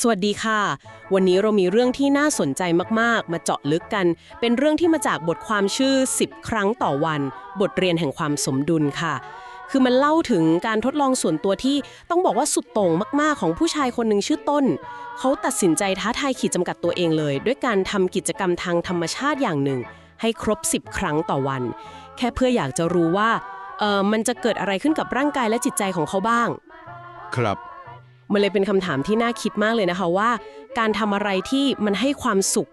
สวัสดีค่ะ วันนี้เรามีเรื่องที่น่าสนใจมากๆ มาเจาะลึกกัน เป็นเรื่องที่มาจากบทความชื่อ 10 ครั้งต่อวัน บทเรียนแห่งความสมดุลค่ะ คือมันเล่าถึงการทดลองส่วนตัวที่ต้องบอกว่าสุดโต่งมากๆ ของผู้ชายคนหนึ่งชื่อต้น เขาตัดสินใจท้าทายขีดจำกัดตัวเองเลย ด้วยการทำกิจกรรมทางธรรมชาติอย่างหนึ่ง ให้ครบ 10 ครั้งต่อวัน แค่เพื่ออยากจะรู้ว่าเออมันจะเกิดอะไรขึ้นกับร่างกายและจิตใจของเขาบ้าง ครับ มันเลยเป็นคำถามที่น่าคิดมากเลยนะคะว่า การทำอะไรที่มันให้ความสุข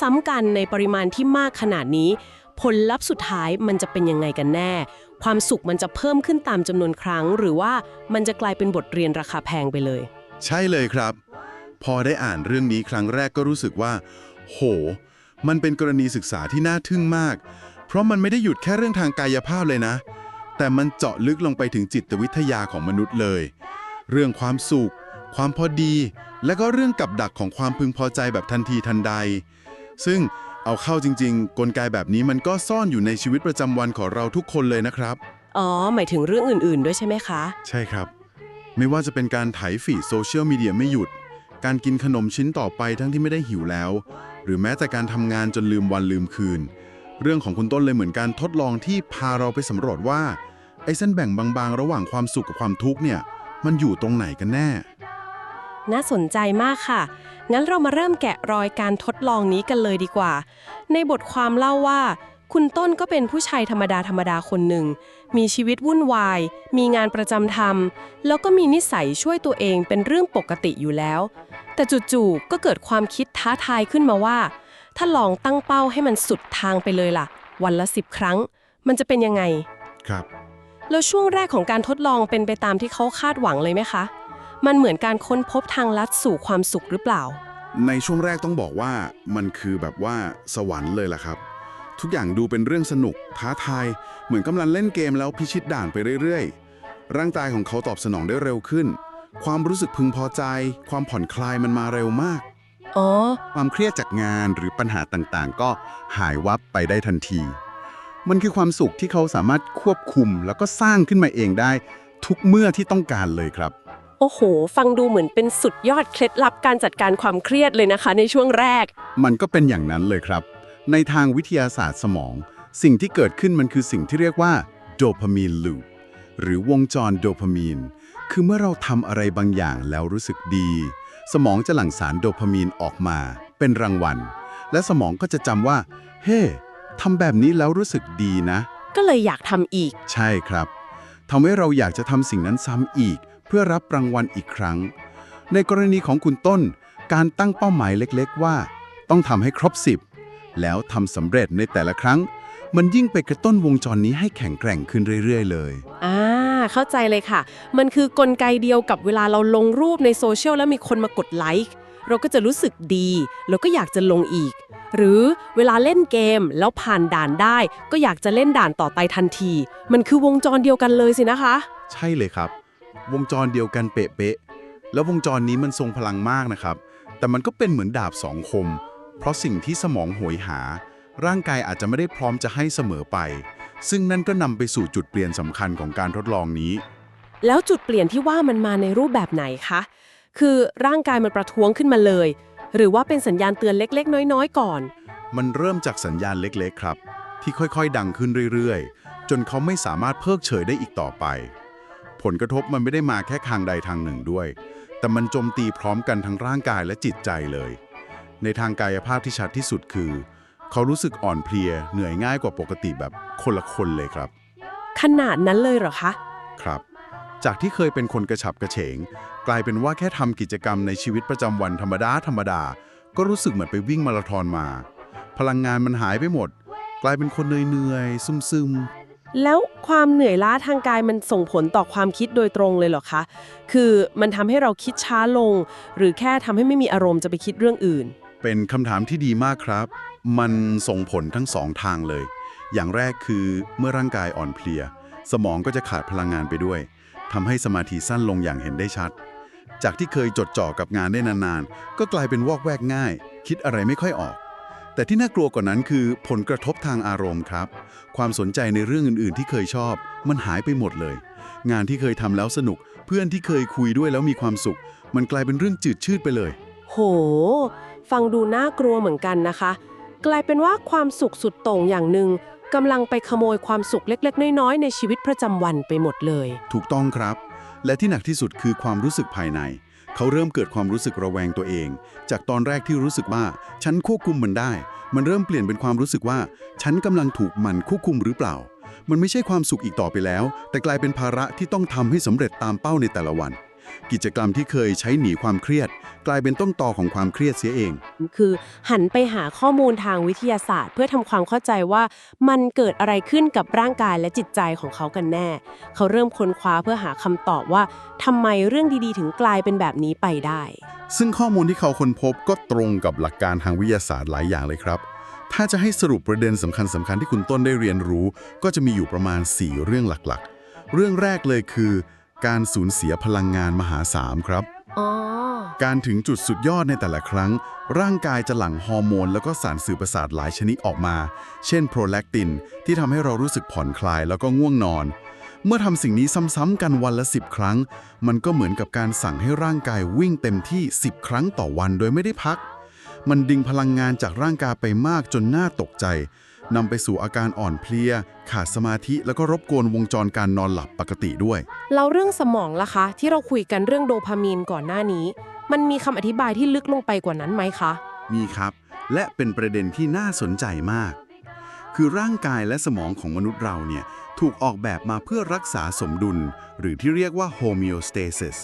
ซ้ำๆกันในปริมาณที่มากขนาดนี้ ผลลัพธ์สุดท้ายมันจะเป็นยังไงกันแน่ ความสุขมันจะเพิ่มขึ้นตามจำนวนครั้ง หรือว่ามันจะกลายเป็นบทเรียนราคาแพงไปเลย ใช่เลยครับ พอได้อ่านเรื่องนี้ครั้งแรกก็รู้สึกว่า โห มันเป็นกรณีศึกษาที่น่าทึ่งมาก เพราะมันไม่ได้หยุดแค่เรื่องทางกายภาพเลยนะ แต่มันเจาะลึกลงไปถึงจิตวิทยาของมนุษย์เลย เรื่องความสุข ความพอดี และก็เรื่องกับดักของความพึงพอใจแบบทันทีทันใด ซึ่งเอาเข้าจริง ๆ กลไกแบบนี้มันก็ซ่อนอยู่ในชีวิตประจำวันของเราทุกคนเลยนะครับ อ๋อ หมายถึงเรื่องอื่นๆ ด้วยใช่ไหมคะ ใช่ครับ ไม่ว่าจะเป็นการไถฟีดโซเชียลมีเดียไม่หยุด การกินขนมชิ้นต่อไปทั้งที่ไม่ได้หิวแล้ว หรือแม้แต่การทำงานจนลืมวันลืมคืน เรื่องของคุณต้นเลยเหมือนการทดลองที่พาเราไปสำรวจว่าไอ้เส้นแบ่งบางๆ ระหว่างความสุขกับความทุกข์เนี่ย มันอยู่ตรงไหนกันแน่ น่าสนใจมากค่ะ งั้นเรามาเริ่มแกะรอยการทดลองนี้กันเลยดีกว่า ในบทความเล่าว่า คุณต้นก็เป็นผู้ชายธรรมดาธรรมดาคนหนึ่ง มีชีวิตวุ่นวาย มีงานประจำทำแล้วก็มีนิสัยช่วยตัวเองเป็นเรื่องปกติอยู่แล้ว แต่จู่ๆก็เกิดความคิดท้าทายขึ้นมาว่า ถ้าลองตั้งเป้าให้มันสุดทางไปเลยล่ะ วันละสิบครั้ง มันจะเป็นยังไง ครับ แล้วช่วงแรกของการทดลองเป็นไปตามที่เขาคาดหวังเลยไหมคะ มันเหมือนการค้นพบทางลัดสู่ความสุขหรือเปล่า ในช่วงแรกต้องบอกว่ามันคือแบบว่าสวรรค์เลยล่ะครับ ทุกอย่างดูเป็นเรื่องสนุก ท้าทาย เหมือนกำลังเล่นเกมแล้วพิชิตด่านไปเรื่อยๆ ร่างกายของเขาตอบสนองได้เร็วขึ้น ความรู้สึกพึงพอใจ ความผ่อนคลายมันมาเร็วมากอ๋อ ความเครียดจากงานหรือปัญหาต่างๆ ก็หายวับไปได้ทันที มันคือความสุขที่เขาสามารถควบคุมแล้วก็สร้างขึ้นมาเองได้ ทุกเมื่อที่ต้องการเลยครับ โอ้โห ฟังดูเหมือนเป็นสุดยอดเคล็ดลับการจัดการความเครียดเลยนะคะ ในช่วงแรก มันก็เป็นอย่างนั้นเลยครับ ในทางวิทยาศาสตร์สมอง สิ่งที่เกิดขึ้นมันคือสิ่งที่เรียกว่าโดพามีนลูปหรือวงจรโดพามีน คือเมื่อเราทำอะไรบางอย่างแล้วรู้สึกดี สมองจะหลั่งสารโดพามีนออกมา เป็นรางวัล และสมองก็จะจำว่า เฮ้ ทำแบบนี้แล้วรู้สึกดีนะ ก็เลยอยากทำอีก ใช่ครับทำให้เราอยากจะทำสิ่งนั้นซ้ำอีก เพื่อรับรางวัลอีกครั้ง ในกรณีของคุณต้น การตั้งเป้าหมายเล็กๆ ว่า ต้องทำให้ครบ 10 แล้วทำสำเร็จในแต่ละครั้ง มันยิ่งไปกระตุ้นวงจรนี้ให้แข็งแกร่งขึ้นเรื่อย ๆ เลย อ่า เข้าใจเลยค่ะ มันคือกลไกเดียวกับเวลาเราลงรูปในโซเชียลแล้วมีคนมากดไลค์ เราก็จะรู้สึกดีแล้วก็อยากจะลงอีก หรือเวลาเล่นเกมแล้วผ่านด่านได้ ก็อยากจะเล่นด่านต่อไปทันที มันคือวงจรเดียวกันเลยสินะคะ ใช่เลยครับ วงจรเดียวกันเป๊ะๆแล้ววงจรนี้มันทรงพลังมากนะครับ แต่มันก็เป็นเหมือนดาบสองคม เพราะสิ่งที่สมองโหยหา ร่างกายอาจจะไม่ได้พร้อมจะให้เสมอไป ซึ่งนั่นก็นำไปสู่จุดเปลี่ยนสำคัญของการทดลองนี้ แล้วจุดเปลี่ยนที่ว่ามันมาในรูปแบบไหนคะ คือร่างกายมันประท้วงขึ้นมาเลย หรือว่าเป็นสัญญาณเตือนเล็ก ๆ น้อยๆ ก่อน มันเริ่มจากสัญญาณเล็กๆ ครับ ที่ค่อยๆ ดังขึ้นเรื่อยๆ จนเขาไม่สามารถเพิกเฉยได้อีกต่อไป ผลกระทบมันไม่ได้มาแค่ทางใดทางหนึ่งด้วย แต่มันโจมตีพร้อมกันทั้งร่างกายและจิตใจเลย ในทางกายภาพที่ชัดที่สุดคือ เขารู้สึกอ่อนเพลียเหนื่อยง่ายกว่าปกติแบบคนละคนเลยครับ ขนาดนั้นเลยเหรอคะ ครับ จากที่เคยเป็นคนกระฉับกระเฉง กลายเป็นว่าแค่ทำกิจกรรมในชีวิตประจำวันธรรมดาธรรมดา ก็รู้สึกเหมือนไปวิ่งมาราธอนมา พลังงานมันหายไปหมด กลายเป็นคนเหนื่อยๆซึมแล้วความเหนื่อยล้าทางกายมันส่งผลต่อความคิดโดยตรงเลยเหรอคะ คือมันทำให้เราคิดช้าลง หรือแค่ทำให้ไม่มีอารมณ์จะไปคิดเรื่องอื่นๆเป็นคำถามที่ดีมากครับ มันส่งผลทั้งสองทางเลย อย่างแรกคือเมื่อร่างกายอ่อนเพลีย สมองก็จะขาดพลังงานไปด้วย ทำให้สมาธิสั้นลงอย่างเห็นได้ชัด จากที่เคยจดจ่อกับงานได้นานๆ ก็กลายเป็นวอกแวกง่าย คิดอะไรไม่ค่อยออก แต่ที่น่ากลัวกว่านั้นคือผลกระทบทางอารมณ์ครับ ความสนใจในเรื่องอื่นๆ ที่เคยชอบ มันหายไปหมดเลย งานที่เคยทำแล้วสนุก เพื่อนที่เคยคุยด้วยแล้วมีความสุข มันกลายเป็นเรื่องจืดชืดไปเลย โห ฟังดูน่ากลัวเหมือนกันนะคะ กลายเป็นว่าความสุขสุดโต่งอย่างหนึ่ง กำลังไปขโมยความสุขเล็ก ๆ น้อย ๆ ในชีวิตประจำวันไปหมดเลย ถูกต้องครับ และที่หนักที่สุดคือความรู้สึกภายใน เขาเริ่มเกิดความรู้สึกระแวงตัวเอง จากตอนแรกที่รู้สึกว่า ฉันควบคุมมันได้ มันเริ่มเปลี่ยนเป็นความรู้สึกว่า ฉันกำลังถูกมันควบคุมหรือเปล่า มันไม่ใช่ความสุขอีกต่อไปแล้ว แต่กลายเป็นภาระที่ต้องทำให้สำเร็จตามเป้าในแต่ละวัน กิจกรรมที่เคยใช้หนีความเครียด กลายเป็นต้นตอของความเครียดเสียเอง คือหันไปหาข้อมูลทางวิทยาศาสตร์ เพื่อทำความเข้าใจว่ามันเกิดอะไรขึ้นกับร่างกายและจิตใจของเขากันแน่ เขาเริ่มค้นคว้าเพื่อหาคำตอบว่าทำไมเรื่องดีๆ ถึงกลายเป็นแบบนี้ไปได้ ซึ่งข้อมูลที่เขาค้นพบก็ตรงกับหลักการทางวิทยาศาสตร์หลายอย่างเลยครับ ถ้าจะให้สรุปประเด็นสำคัญสำคัญที่คุณต้นได้เรียนรู้ ก็จะมีอยู่ประมาณ 4 เรื่องหลักๆ เรื่องแรกเลยคือ การสูญเสียพลังงานมหาศาลครับ อ๋อ การถึงจุดสุดยอดในแต่ละครั้ง ร่างกายจะหลั่งฮอร์โมน แล้วก็สารสื่อประสาทหลายชนิดออกมา เช่นโปรแลคติน ที่ทำให้เรารู้สึกผ่อนคลายแล้วก็ง่วงนอน เมื่อทำสิ่งนี้ซ้ำๆกันวันละ 10 ครั้ง มันก็เหมือนกับการสั่งให้ร่างกายวิ่งเต็มที่ 10 ครั้งต่อวันโดยไม่ได้พัก มันดึงพลังงานจากร่างกายไปมากจนน่าตกใจ นำไปสู่อาการอ่อนเพลีย ขาดสมาธิแล้วก็รบกวนวงจรการนอนหลับปกติด้วยเราเรื่องสมองล่ะคะ ที่เราคุยกันเรื่องโดพามีนก่อนหน้านี้ มันมีคำอธิบายที่ลึกลงไปกว่านั้นไหมคะ มีครับ และเป็นประเด็นที่น่าสนใจมาก คือร่างกายและสมองของมนุษย์เราเนี่ยถูกออกแบบมาเพื่อรักษาสมดุล หรือที่เรียกว่า homeostasis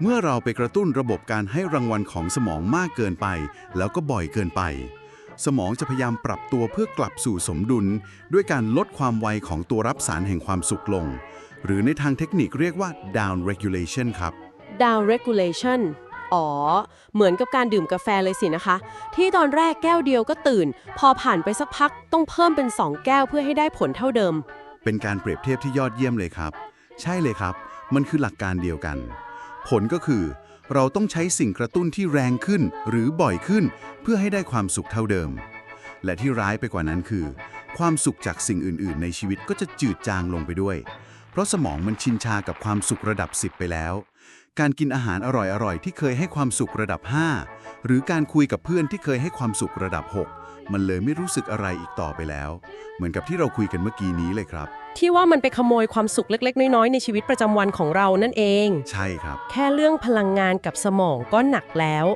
เมื่อเราไปกระตุ้นระบบการให้รางวัลของสมองมากเกินไป แล้วก็บ่อยเกินไป สมองจะพยายามปรับตัวเพื่อกลับสู่สมดุล ด้วยการลดความไวของตัวรับสารแห่งความสุขลง หรือในทางเทคนิคเรียกว่า down regulation ครับ down regulation อ๋อ เหมือนกับการดื่มกาแฟเลยสินะคะ ที่ตอนแรกแก้วเดียวก็ตื่น พอผ่านไปสักพักต้องเพิ่มเป็น 2 แก้วเพื่อให้ได้ผลเท่าเดิม เป็นการเปรียบเทียบที่ยอดเยี่ยมเลยครับ ใช่เลยครับ มันคือหลักการเดียวกัน ผลก็คือ เราต้องใช้สิ่งกระตุ้นที่แรงขึ้นหรือบ่อยขึ้น เพื่อให้ได้ความสุขเท่าเดิม และที่ร้ายไปกว่านั้นคือ ความสุขจากสิ่งอื่น ๆ ในชีวิตก็จะจืดจางลงไปด้วย เพราะสมองมันชินชากับความสุขระดับ 10 ไปแล้ว การกินอาหารอร่อย ๆ ที่เคยให้ความสุขระดับ 5 หรือการคุยกับเพื่อนที่เคยให้ความสุขระดับ 6 มันเลยไม่รู้สึกอะไรอีกต่อไปแล้ว เหมือนกับที่เราคุยกันเมื่อกี้นี้เลยครับ ที่ว่ามันไปขโมยความสุขเล็ก ๆ น้อย ๆ ในชีวิตประจำวันของเรานั่นเอง ใช่ครับ แค่เรื่องพลังงานกับสมองก็หนักแล้ว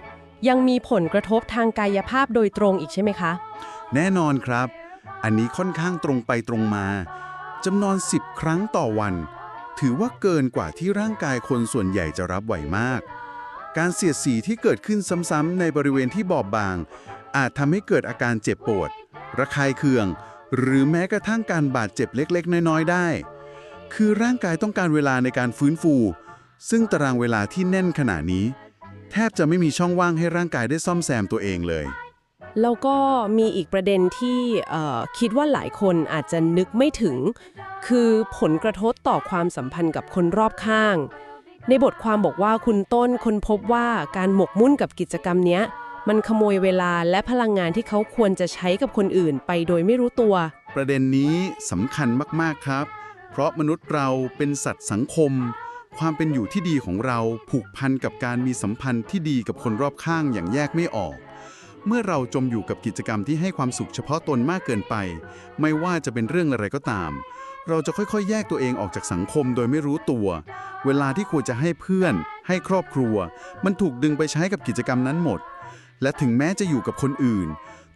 ยังมีผลกระทบทางกายภาพโดยตรงอีกใช่ไหมคะ แน่นอนครับ อันนี้ค่อนข้างตรงไปตรงมาจำนวน 10 ครั้งต่อวัน ถือว่าเกินกว่าที่ร่างกายคนส่วนใหญ่จะรับไหวมาก การเสียดสีที่เกิดขึ้นซ้ำๆในบริเวณที่บอบบาง อาจทำให้เกิดอาการเจ็บปวด ระคายเคือง หรือแม้กระทั่งการบาดเจ็บเล็กๆ น้อยๆ ได้ คือร่างกายต้องการเวลาในการฟื้นฟู ซึ่งตารางเวลาที่แน่นขนาดนี้ แทบจะไม่มีช่องว่างให้ร่างกายได้ซ่อมแซมตัวเองเลย แล้วก็มีอีกประเด็นที่คิดว่าหลายคนอาจจะนึกไม่ถึง คือผลกระทบต่อความสัมพันธ์กับคนรอบข้าง ในบทความบอกว่าคุณต้นคนพบว่าการหมกมุ่นกับกิจกรรมเนี้ย มันขโมยเวลาและพลังงานที่เขาควรจะใช้กับคนอื่นไปโดยไม่รู้ตัว ประเด็นนี้สำคัญมากๆครับ เพราะมนุษย์เราเป็นสัตว์สังคม ความเป็นอยู่ที่ดีของเราผูกพันกับการมีสัมพันธ์ที่ดีกับคนรอบข้างอย่างแยกไม่ออก เมื่อเราจมอยู่กับกิจกรรมที่ให้ความสุขเฉพาะตนมากเกินไป ไม่ว่าจะเป็นเรื่องอะไรก็ตาม เราจะค่อยๆ แยกตัวเองออกจากสังคมโดยไม่รู้ตัว เวลาที่ควรจะให้เพื่อน ให้ครอบครัว มันถูกดึงไปใช้กับกิจกรรมนั้นหมด และถึงแม้จะอยู่กับคนอื่น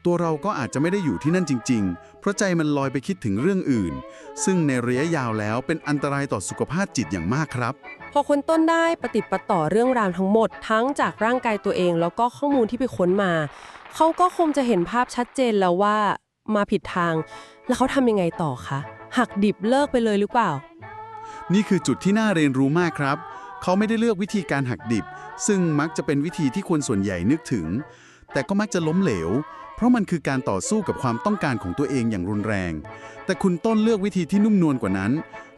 ตัวเราก็อาจจะไม่ได้อยู่ที่นั่นจริง ๆ เพราะใจมันลอยไปคิดถึงเรื่องอื่น ซึ่งในระยะยาวแล้วเป็นอันตรายต่อสุขภาพจิตอย่างมากครับ พอคนต้นได้ปฏิดปะต่อเรื่องราวทั้งหมด ทั้งจากร่างกายตัวเอง แล้วก็ข้อมูลที่ไปค้นมา เขาก็คงจะเห็นภาพชัดเจนแล้วว่ามาผิดทาง แล้วเขาทำยังไงต่อคะหักดิบเลิกไปเลยหรือเปล่า นี่คือจุดที่น่าเรียนรู้มากครับ เขาไม่ได้เลือกวิธีการหักดิบ ซึ่งมักจะเป็นวิธีที่คนส่วนใหญ่นึกถึง แต่ก็มักจะล้มเหลว เพราะมันคือการต่อสู้กับความต้องการของตัวเองอย่างรุนแรง แต่คุณต้นเลือกวิธีที่นุ่มนวลกว่านั้น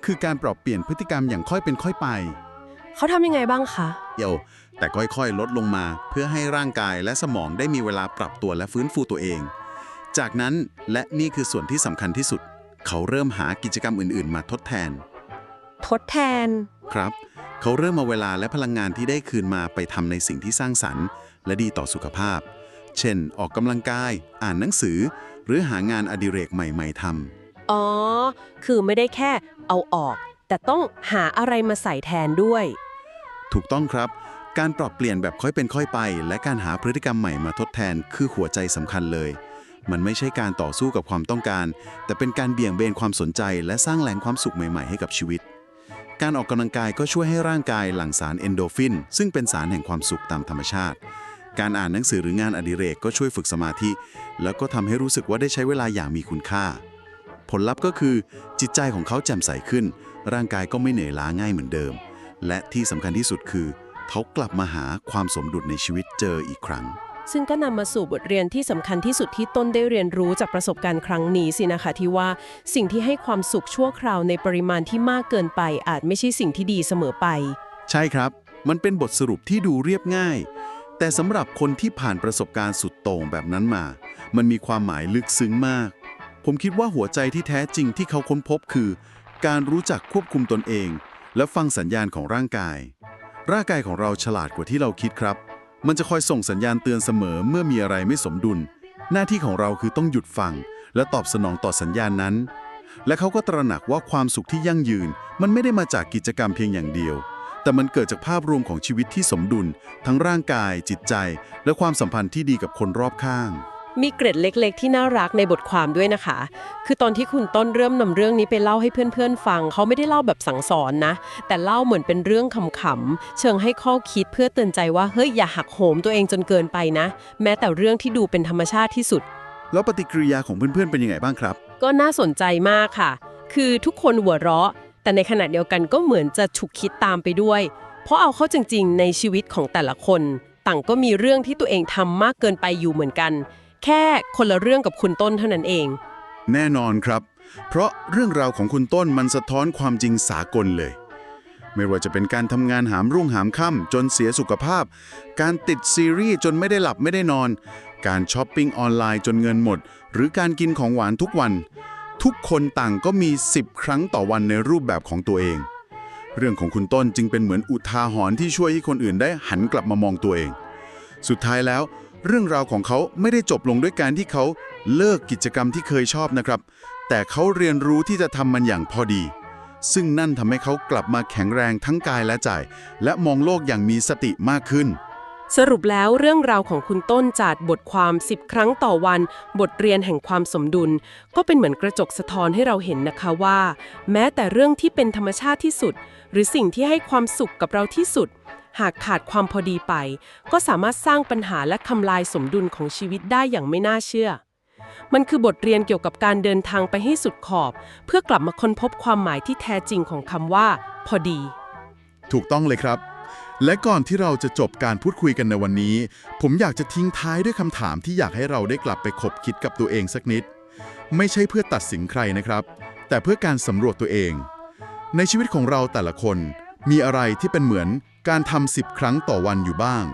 คือการปรับเปลี่ยนพฤติกรรมอย่างค่อยเป็นค่อยไป เขาทำยังไงบ้างคะ เดียว แต่ค่อยๆ ลดลงมา เพื่อให้ร่างกายและสมองได้มีเวลาปรับตัวและฟื้นฟูตัวเอง จากนั้นและนี่คือส่วนที่สำคัญที่สุด เขาเริ่มหากิจกรรมอื่น ๆ มาทดแทน ทดแทน ครับ เขาเริ่มเอาเวลาและพลังงานที่ได้คืนมาไปทำในสิ่งที่สร้างสรรค์ และดีต่อสุขภาพ เช่น ออกกำลังกาย อ่านหนังสือ หรือหางานอดิเรกใหม่ ๆทำอ๋อ คือไม่ได้แค่เอาออก แต่ต้องหาอะไรมาใส่แทนด้วย ถูกต้องครับ การปรับเปลี่ยนแบบค่อยเป็นค่อยไป และการหาพฤติกรรมใหม่มาทดแทนคือหัวใจสำคัญเลย มันไม่ใช่การต่อสู้กับความต้องการ แต่เป็นการเบี่ยงเบนความสนใจ และสร้างแหล่งความสุขใหม่ ๆ ให้กับชีวิต การออกกำลังกายก็ช่วยให้ร่างกายหลั่งสารเอนโดฟิน ซึ่งเป็นสารแห่งความสุขตามธรรมชาติ การอ่านหนังสือหรืองานอดิเรกก็ช่วยฝึกสมาธิ แล้วก็ทำให้รู้สึกว่าได้ใช้เวลาอย่างมีคุณค่า ผลลัพธ์ก็คือ จิตใจของเขาแจ่มใสขึ้น ร่างกายก็ไม่เหนื่อยล้าง่ายเหมือนเดิม และที่สำคัญที่สุดคือ เขากลับมาหาความสมดุลในชีวิตเจออีกครั้ง ซึ่งก็นำมาสู่บทเรียนที่สำคัญที่สุดที่ต้นได้เรียนรู้จากประสบการณ์ครั้งนี้สินะคะที่ว่าสิ่งที่ให้ความสุขชั่วคราวในปริมาณที่มากเกินไป อาจไม่ใช่สิ่งที่ดีเสมอไป ใช่ครับ มันเป็นบทสรุปที่ดูเรียบง่าย แต่สำหรับคนที่ผ่านประสบการณ์สุดโต่งแบบนั้นมา มันมีความหมายลึกซึ้งมาก ผมคิดว่าหัวใจที่แท้จริงที่เขาค้นพบคือ การรู้จักควบคุมตนเอง และฟังสัญญาณของร่างกาย ร่างกายของเราฉลาดกว่าที่เราคิดครับ มันจะคอยส่งสัญญาณเตือนเสมอเมื่อมีอะไรไม่สมดุล หน้าที่ของเราคือต้องหยุดฟัง และตอบสนองต่อสัญญาณนั้น และเขาก็ตระหนักว่าความสุขที่ยั่งยืน มันไม่ได้มาจากกิจกรรมเพียงอย่างเดียว แต่มันเกิดจากภาพรวมของชีวิตที่สมดุล ทั้งร่างกาย จิตใจ และความสัมพันธ์ที่ดีกับคนรอบข้าง มีเกร็ดเล็ก ๆ ที่น่ารักในบทความด้วยนะคะ คือตอนที่คุณต้นเริ่มนำเรื่องนี้ไปเล่าให้เพื่อนๆฟัง เขาไม่ได้เล่าแบบสั่งสอนนะ แต่เล่าเหมือนเป็นเรื่องขำๆเชิงให้ข้อคิดเพื่อเตือนใจว่าเฮ้ยอย่าหักโหมตัวเองจนเกินไปนะ แม้แต่เรื่องที่ดูเป็นธรรมชาติที่สุด แล้วปฏิกิริยาของเพื่อนๆเป็นยังไงบ้างครับ ก็น่าสนใจมากค่ะ คือทุกคนหัวเราะ แต่ในขณะเดียวกันก็เหมือนจะฉุกคิดตามไปด้วย เพราะเอาเข้าจริง ๆ ในชีวิตของแต่ละคน ต่างก็มีเรื่องที่ตัวเองทำมากเกินไปอยู่เหมือนกัน แค่คนละเรื่องกับคุณต้นเท่านั้นเอง แน่นอนครับ เพราะเรื่องราวของคุณต้นมันสะท้อนความจริงสากลเลย ไม่ว่าจะเป็นการทำงานหามรุ่งหามค่ำจนเสียสุขภาพ การติดซีรีส์จนไม่ได้หลับไม่ได้นอน การช้อปปิ้งออนไลน์จนเงินหมด หรือการกินของหวานทุกวัน ทุกคนต่างก็มี 10 ครั้งต่อวันในรูปแบบของตัวเอง เรื่องของคุณต้นจึงเป็นเหมือนอุทาหรณ์ที่ช่วยให้คนอื่นได้หันกลับมามองตัวเอง สุดท้ายแล้ว เรื่องราวของเขาไม่ได้จบลงด้วยการที่เขาเลิกกิจกรรมที่เคยชอบนะครับ แต่เขาเรียนรู้ที่จะทำมันอย่างพอดี ซึ่งนั่นทำให้เขากลับมาแข็งแรงทั้งกายและใจและมองโลกอย่างมีสติมากขึ้น สรุปแล้วเรื่องราวของคุณต้นจากบทความ 10 ครั้งต่อวัน บทเรียนแห่งความสมดุล ก็เป็นเหมือนกระจกสะท้อนให้เราเห็นนะคะว่า แม้แต่เรื่องที่เป็นธรรมชาติที่สุด หรือสิ่งที่ให้ความสุขกับเราที่สุด หากขาดความพอดีไป ก็สามารถสร้างปัญหาและทำลายสมดุลของชีวิตได้อย่างไม่น่าเชื่อ มันคือบทเรียนเกี่ยวกับการเดินทางไปให้สุดขอบ เพื่อกลับมาค้นพบความหมายที่แท้จริงของคำว่า พอดี ถูกต้องเลยครับ และก่อนที่เราจะจบการพูดคุยกันในวันนี้ ผมอยากจะทิ้งท้ายด้วยคำถามที่อยากให้เราได้กลับไปคบคิดกับตัวเองสักนิด ไม่ใช่เพื่อตัดสินใครนะครับ แต่เพื่อการสำรวจตัวเอง ในชีวิตของเราแต่ละคน มีอะไรที่เป็นเหมือนการทำสิบครั้งต่อวันอยู่บ้าง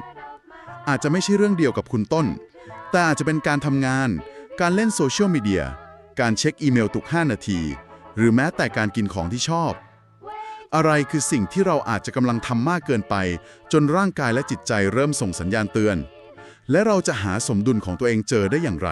อาจจะไม่ใช่เรื่องเดียวกับคุณต้น แต่อาจจะเป็นการทำงาน การเล่นโซเชียลมีเดีย การเช็คอีเมลทุก 5 นาที หรือแม้แต่การกินของที่ชอบ อะไรคือสิ่งที่เราอาจจะกำลังทำมากเกินไป จนร่างกายและจิตใจเริ่มส่งสัญญาณเตือน และเราจะหาสมดุลของตัวเองเจอได้อย่างไร